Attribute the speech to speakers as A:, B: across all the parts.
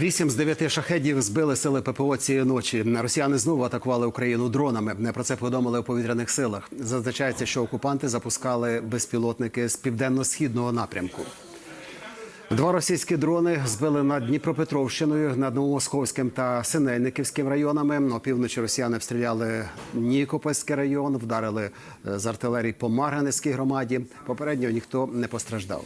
A: Вісім з дев'яти шахедів збили сили ППО цієї ночі. Росіяни знову атакували Україну дронами. Не Про це повідомили у повітряних силах. Зазначається, що окупанти запускали безпілотники з південно-східного напрямку. Два російські дрони збили над Дніпропетровщиною, над Новомосковським та Синельниківським районами. Опівночі росіяни обстріляли Нікопольський район, вдарили е, з артилерії по Марганецькій громаді. Попередньо ніхто не постраждав.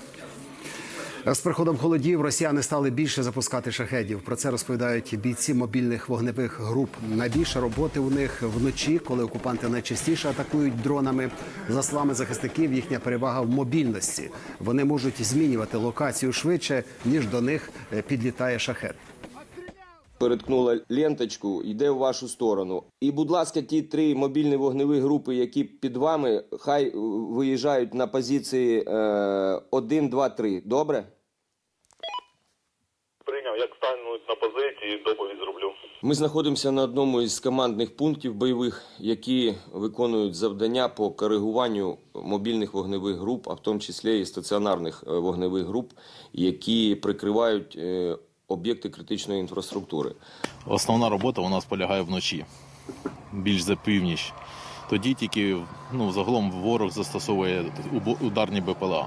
A: З приходом холодів росіяни стали більше запускати шахедів. Про це розповідають бійці мобільних вогневих груп. Найбільше роботи у них вночі, коли окупанти найчастіше атакують дронами. За словами захисників, їхня перевага в мобільності. Вони можуть змінювати локацію швидше, ніж до них е, підлітає шахет.
B: Переткнула ленточку, йде в вашу сторону. І, будь ласка, ті три мобільні вогневі групи, які під вами, хай е, виїжджають на позиції е, 1, 2, 3. Добре?
C: Прийняв, як стануть на позиції, доповідь зроблю.
B: Ми знаходимося на одному із командних пунктів бойових, які виконують завдання по коригуванню мобільних вогневих груп, а в тому числі і стаціонарних е, вогневих груп, які прикривають е, об'єкти критичної інфраструктури.
D: Основна робота у нас полягає вночі, більш за північ. Тоді тільки ну, загалом ворог застосовує ударні БПЛА.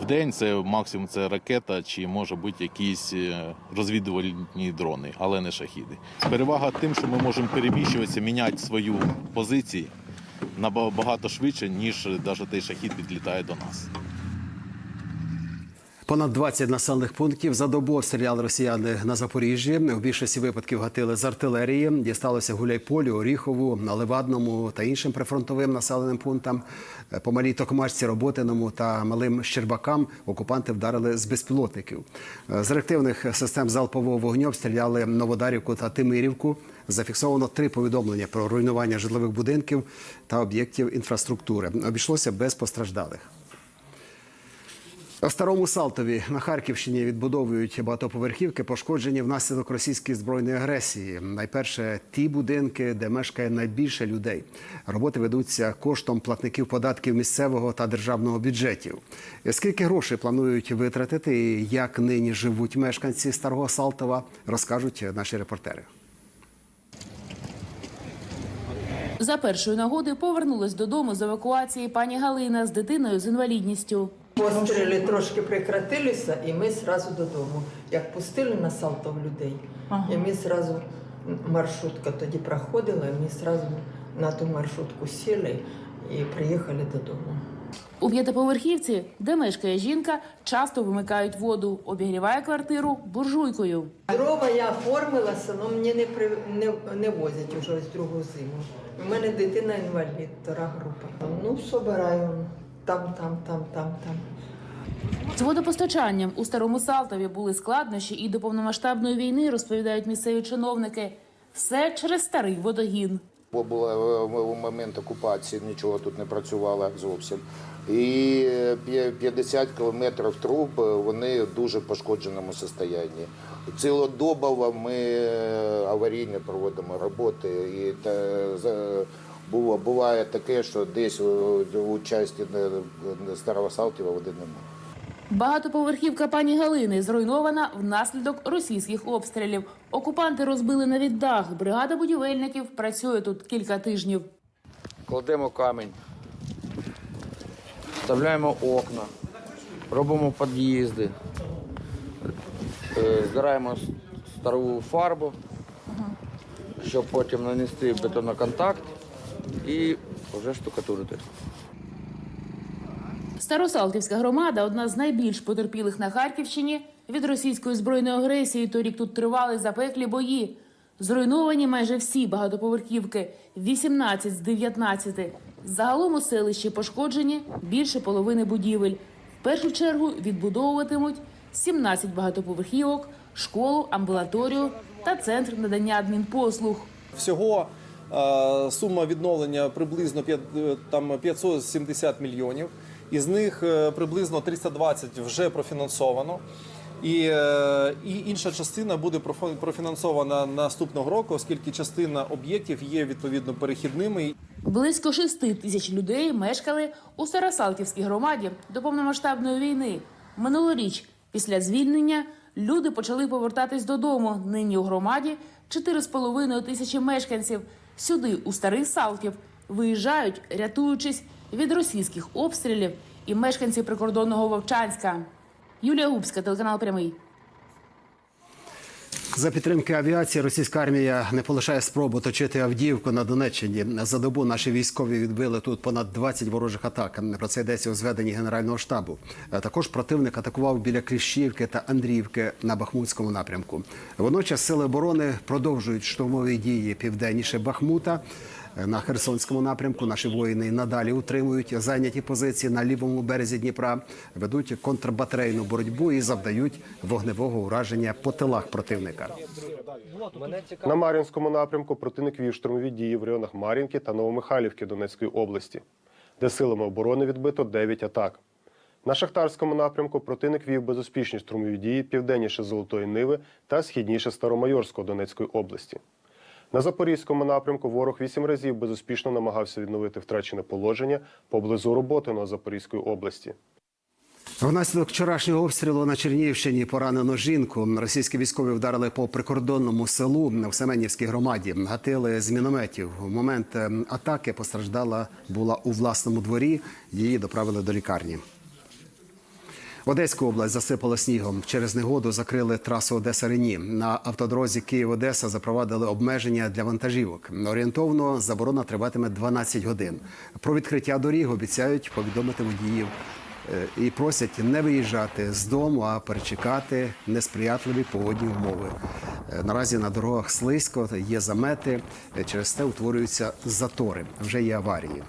D: В день це максимум це ракета чи може бути якісь е, розвідувальні дрони, але не шахіди. Перевага тим, що ми можемо переміщуватися, міняти свою позицію набагато швидше, ніж навіть той шахід підлітає до нас.
A: Понад 20 населених пунктів за добу обстріляли росіяни на Запоріжжі. В більшості випадків гатили з артилерії. Дісталося Гуляйполю, Оріхову, Левадному та іншим прифронтовим населеним пунктам. По малій Токмачці, Роботиному та малим Щербакам окупанти вдарили з безпілотників. З реактивних систем залпового вогню обстріляли Новодарівку та Тимирівку. Зафіксовано три повідомлення про руйнування житлових будинків та об'єктів інфраструктури. Обійшлося без постраждалих. У старому Салтові на Харківщині відбудовують багатоповерхівки, пошкоджені внаслідок російської збройної агресії. Найперше ті будинки, де мешкає найбільше людей. Роботи ведуться коштом платників податків місцевого та державного бюджетів. Скільки грошей планують витратити і як нині живуть мешканці старого Салтова, розкажуть наші репортери.
E: За першої нагоди повернулась додому з евакуації пані Галина з дитиною з інвалідністю.
F: Постріли трошки прекратилися, і ми одразу додому. Як пустили на Салтов людей, і ми одразу маршрутка тоді проходила, і ми одразу на ту маршрутку сіли і приїхали додому.
E: У п'ятиповерхівці, де мешкає жінка, часто вимикають воду, обігріває квартиру буржуйкою.
F: Дрова я оформилася, але мені не, при, не, не возять уже ось другу зиму. У мене дитина інвалід, втора група. Ну, собираю там, там, там, там, там.
E: З водопостачанням у старому Салтові були складнощі і до повномасштабної війни, розповідають місцеві чиновники. Все через старий водогін.
G: Бо було е, в момент окупації нічого тут не працювало зовсім. І п'я- 50 кілометрів труб е, вони в дуже пошкодженому стані. Цілодобово ми е, аварійно проводимо роботи. І та, за- було, буває таке, що десь у, у часті е, Старого Салтіва води немає.
E: Багатоповерхівка пані Галини зруйнована внаслідок російських обстрілів. Окупанти розбили навіть дах. Бригада будівельників працює тут кілька тижнів.
H: кладемо камінь, вставляємо окна, робимо під'їзди, е, збираємо стару фарбу, щоб потім нанести бетоноконтакт і вже штукатурити.
E: Старосалтівська громада одна з найбільш потерпілих на Харківщині від російської збройної агресії. Торік тут тривали запеклі бої. Зруйновані майже всі багатоповерхівки 18 з 19. Загалом у селищі пошкоджені більше половини будівель. В першу чергу відбудовуватимуть 17 багатоповерхівок, школу, амбулаторію та центр надання адмінпослуг.
I: Всього сума відновлення приблизно п'ят- е, там 570 мільйонів. Із них е, приблизно 320 вже профінансовано. І, е, і інша частина буде профінансована наступного року, оскільки частина об'єктів є відповідно перехідними.
E: Близько шести тисяч людей мешкали у Старосалтівській громаді до повномасштабної війни. Минулоріч, після звільнення, Люди почали повертатись додому. Нині у громаді 4,5 тисячі мешканців. Сюди, у старий Салтів, виїжджають, рятуючись від російських обстрілів і мешканці прикордонного Вовчанська. Юлія Губська, телеканал Прямий.
A: За підтримки авіації російська армія не полишає спробу точити Авдіївку на Донеччині. За добу наші військові відбили тут понад 20 ворожих атак. Про це йдеться у зведенні Генерального штабу. Е, Також противник атакував біля Кліщівки та Андріївки на Бахмутському напрямку. Водночас сили оборони продовжують штурмові дії південніше Бахмута. На Херсонському напрямку наші воїни надалі утримують зайняті позиції на лівому березі Дніпра, ведуть контрбатарейну боротьбу і завдають вогневого ураження по тилах противника.
J: На Мар'їнському напрямку противник вів штурмові дії в районах Мар'їнки та Новомихайлівки Донецької області, де силами оборони відбито 9 атак. На Шахтарському напрямку противник вів безуспішні штурмові дії південніше Золотої Ниви та східніше Старомайорського Донецької області. На Запорізькому напрямку ворог вісім разів безуспішно намагався відновити втрачене положення поблизу Роботиного Запорізької області.
A: Внаслідок вчорашнього обстрілу на Чернігівщині поранено жінку. Російські військові вдарили по прикордонному селу в Семенівській громаді. Гатили з мінометів. В момент е, атаки постраждала була у власному дворі. Її доправили до лікарні. Одеську область засипало снігом. Через негоду закрили трасу Одеса Рені. На автодорозі Київ-Одеса запровадили обмеження для вантажівок. Орієнтовно заборона триватиме 12 годин. Про відкриття доріг обіцяють повідомити водіїв е, і просять не виїжджати з дому, а перечекати несприятливі погодні умови. Е, Наразі на дорогах слизько, є замети, е, через це утворюються затори. Вже є аварії.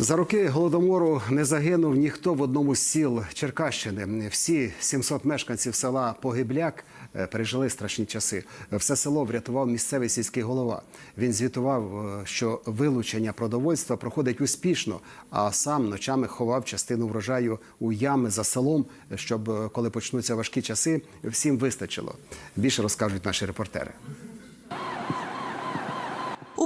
A: За роки голодомору не загинув ніхто в одному з сіл Черкащини. Всі 700 мешканців села Погибляк е, пережили страшні часи. Все село врятував місцевий сільський голова. Він звітував, е, що вилучення продовольства проходить успішно, а сам ночами ховав частину врожаю у ями за селом, щоб е, коли почнуться важкі часи, всім вистачило. Більше розкажуть наші репортери.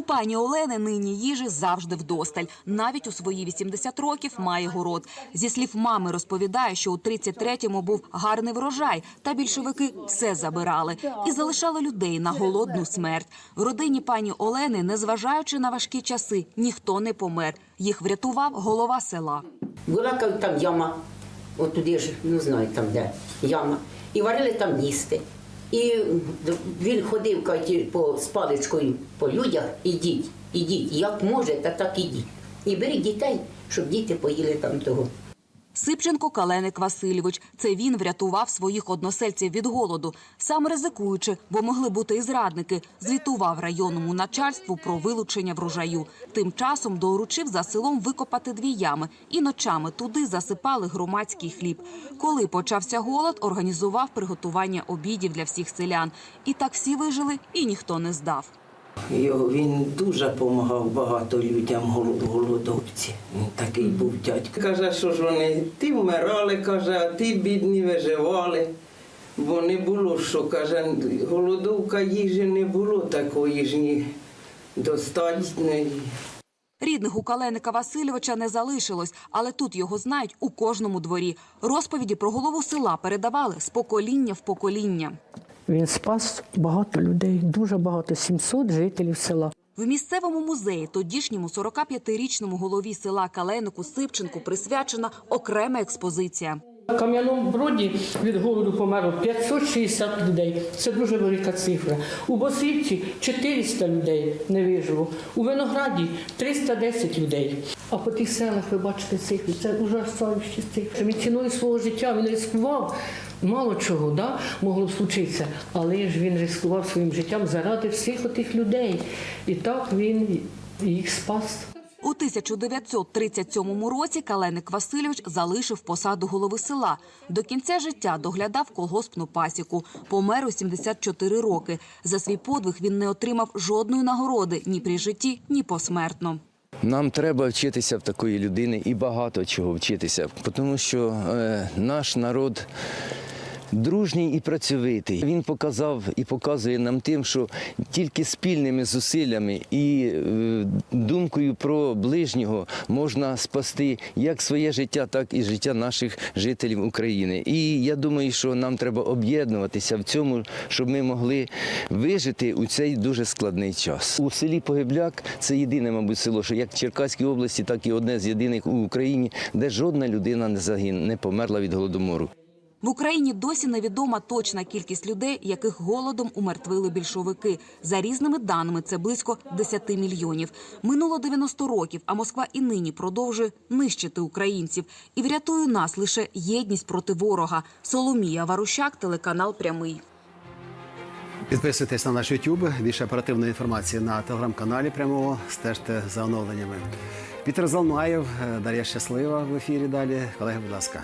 K: Пані Олени нині їжі завжди вдосталь. Навіть у свої 80 років має город. Зі слів мами розповідає, що у 33-му був гарний врожай, та більшовики все забирали і залишали людей на голодну смерть. В родині пані Олени, незважаючи на важкі часи, ніхто не помер. Їх врятував голова села.
L: Була там яма, от туди ж, не знаю там де, яма. І варили там їсти. І він ходив каті, по, спаличкою по людях, ідіть, ідіть, як можете, так ідіть. І беріть дітей, щоб діти поїли там того.
K: Сипченко Каленик Васильович. Це він врятував своїх односельців від голоду, сам ризикуючи, бо могли бути і зрадники. Звітував районному начальству про вилучення врожаю. Тим часом доручив за селом викопати дві ями і ночами туди засипали громадський хліб. Коли почався голод, організував приготування обідів для всіх селян. І так всі вижили, і ніхто не здав.
M: Його він дуже допомагав багато людям голодовці. Він такий був дядько. Каже, що ж вони ті вмирали, каже, а ті бідні виживали. Бо не було що, каже, голодовка їжі не було такої ж ні достатньої.
K: Рідних у Каленика Васильовича не залишилось, але тут його знають у кожному дворі. Розповіді про голову села передавали з покоління в покоління.
N: Він спас багато людей, дуже багато 700 жителів села.
K: В місцевому музеї тодішньому 45-річному голові села Каленику Сипченку присвячена окрема експозиція.
N: В кам'яному броді від голоду померло 560 людей. Це дуже велика цифра. У Босівці 400 людей не вижило. У Винограді 310 людей. А по тих селах ви бачите цифри. Це ужасаючі цифри. Він ціною свого життя він ризикував. Мало чого да, могло случитися, але ж він ризикував своїм життям заради всіх отих людей. І так він їх спас.
K: У 1937 році Каленик Васильович залишив посаду голови села. До кінця життя доглядав колгоспну пасіку. Помер у 74 роки. За свій подвиг він не отримав жодної нагороди ні при житті, ні посмертно.
O: Нам треба вчитися в такої людини і багато чого вчитися, тому що е, наш народ дружній і працьовитий. Він показав і показує нам тим, що тільки спільними зусиллями і е, думкою про ближнього можна спасти як своє життя, так і життя наших жителів України. І я думаю, що нам треба об'єднуватися в цьому, щоб ми могли вижити у цей дуже складний час. У селі Погибляк це єдине, мабуть, село, що як в Черкаській області, так і одне з єдиних у Україні, де жодна людина не загинула, не померла від голодомору.
K: В Україні досі невідома точна кількість людей, яких голодом умертвили більшовики. За різними даними, це близько 10 мільйонів. Минуло 90 років, а Москва і нині продовжує нищити українців. І врятує нас лише єдність проти ворога. Соломія Варущак, телеканал Прямий.
A: Підписуйтесь на наш YouTube. Більше оперативної інформації на телеграм-каналі прямого. Стежте за оновленнями. Вітер Залмаєв, Дар'я Щаслива в ефірі далі. Колеги, будь ласка.